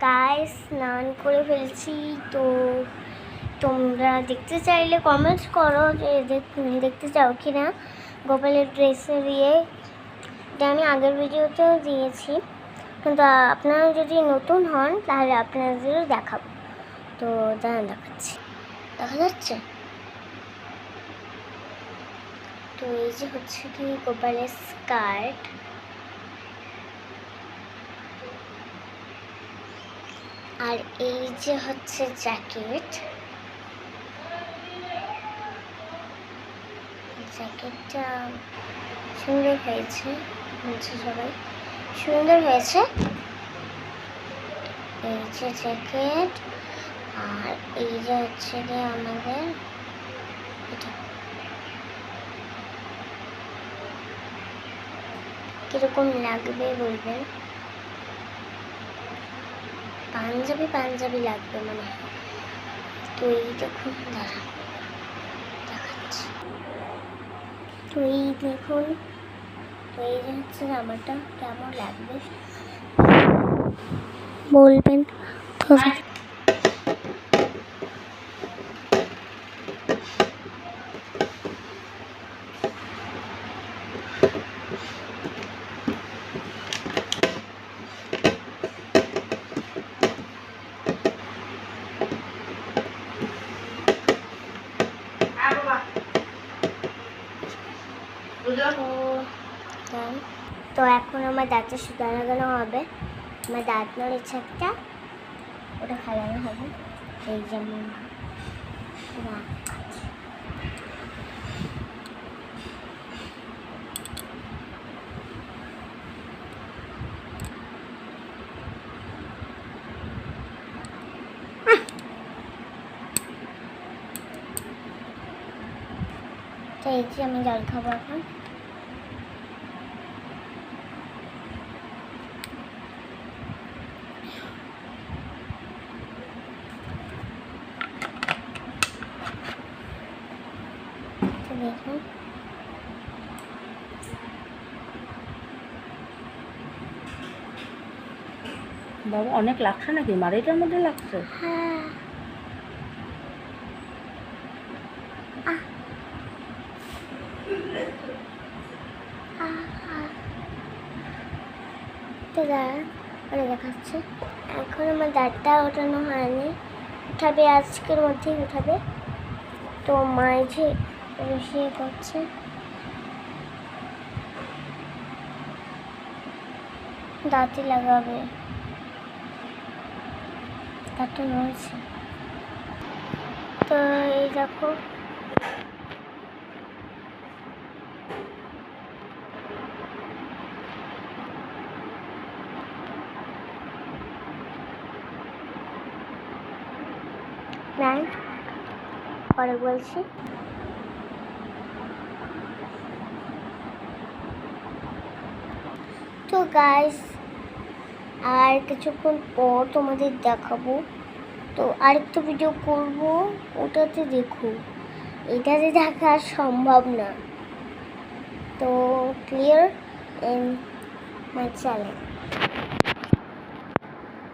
গায়ে স্নান করে ফেলছি, তো তোমরা দেখতে চাইলে কমেন্টস করো যে দেখ- দেখতে চাও কি না গোপালের ড্রেসে দিয়ে। এটা আমি আগের ভিডিওতেও দিয়েছি। কিন্তু আপনারা যদি নতুন হন, তাহলে আপনাদেরও দেখাবো। তো দাঁড়ান, দেখাচ্ছি। দেখা যাচ্ছে? তো এই যে হচ্ছে কি, গোপালের স্কার্ট আর এই যে হচ্ছে জ্যাকেট, জ্যাকেটটা সুন্দর হয়েছে, বলছে সবাই, সুন্দর হয়েছে। এই যে জ্যাকেট, আর এই যে হচ্ছে গিয়ে আমাদের এটা। কীরকম লাগবে বলবেন? পাঞ্জাবি পাঞ্জাবি লাগবে মানে হয়। তো এই দেখুন দাঁড়া দেখাচ্ছি। তো এই দেখুন, এই হচ্ছে জামাটা কেমন লাগবে। বলবেন। তো তো এখন আমার দাঁতের সুতা লাগানো হবে। আমার দাঁত নড়েছে একটা, ওটা খাওয়ানো হবে। এই যেমন দাঁত যে আমি জল খাব এখন। দেখুন। বাবা অনেক লাগছে নাকি? মাড়িটার মধ্যে লাগছে? হ্যাঁ। আহ, আহ। তো পরে দেখাচ্ছে। এখন আমার দাঁতটা ওঠানো হয়নি। উঠাবে, আজকের মধ্যেই উঠাবে। তো মায়ে যে করছে দাঁতে লাগাবে। দাঁতটা নড়ছে তো এই দেখো নাই, পরে বলছি। তো গাইস আর কিছুক্ষণ পর তোমাদের দেখাবো। তো আরেকটা ভিডিও করব, ওটাতে দেখো। এটাতে দেখা সম্ভব না। তো ক্লিয়ার ইন মাই চ্যানেল